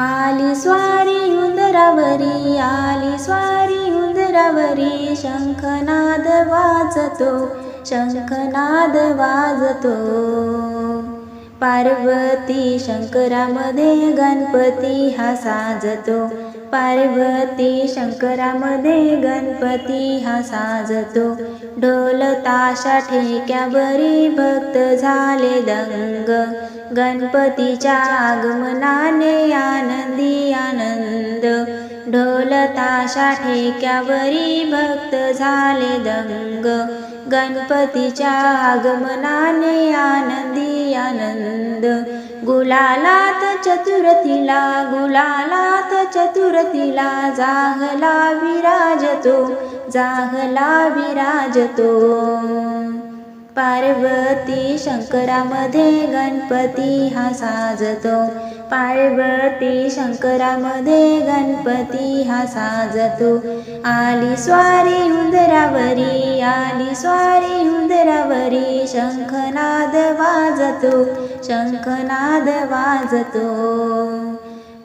आली स्वारी उंदरावरी आली स्वारी उंदरावरी शंखनाद वाजतो शंखनाद वाजतो. पार्वती शंकरामध्ये गणपती हा साजतो पार्वती शंकरामध्ये गणपती हा साजतो. ढोल ताशा ठेक्यावरी भक्त झाले दंग गणपतीच्या आगमनाने आनंदी आनंद. ढोल ताशा ठेक्यावरी भक्त झाले दंग. गणपतीच्या आगमनाने आनंदी आनंद. गुलालात चतुरथीला गुलालात चतुरथीला जागला विराजतो जागला विराजतो. पार्वती शंकरामध्ये गणपती हा साजतो. पार्वती शंकरामध्ये गणपती हा साजतो. आली स्वारी उंदरावरी आली स्वारी उंदरावरी शंखनाद वाजतो शंखनाद वाजतो.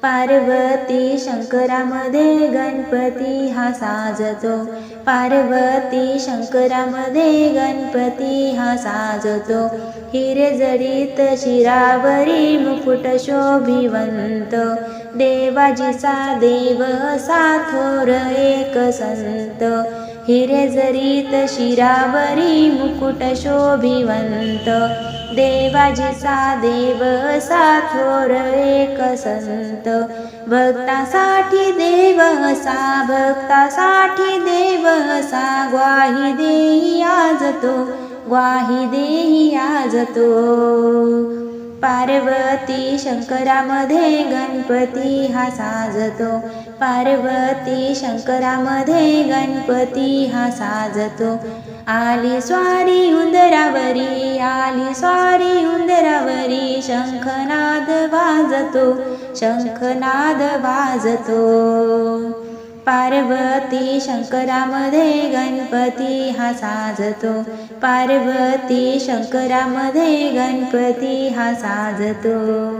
पार्वती शंकरामध्ये गणपती हा साजतो. पार्वती शंकरामध्ये गणपती हा साजतो. हिरे जडीत शिरावरी मुकुट शोभिवंत. देवाजीचा देव असा थोर एक संत. हिरे जरीत शिरावरी मुकुट शोभिवंत. देवाजीचा देव असा थोर एक संत. भक्तासाठी देव असा भक्तासाठी देव असा ग्वाही देई आजतो ग्वाही देई आजतो पार्वती शंकरामध्ये गणपती हा साजतो. पार्वती शंकरामध्ये गणपती हा साजतो. आली स्वारी उंदरावरी आली स्वारी उंदरावरी शंखनाद वाजतो शंखनाद वाजतो. पार्वती शंकरामध्ये गणपती हा साजतो. पार्वती शंकरामध्ये गणपती हा साजतो.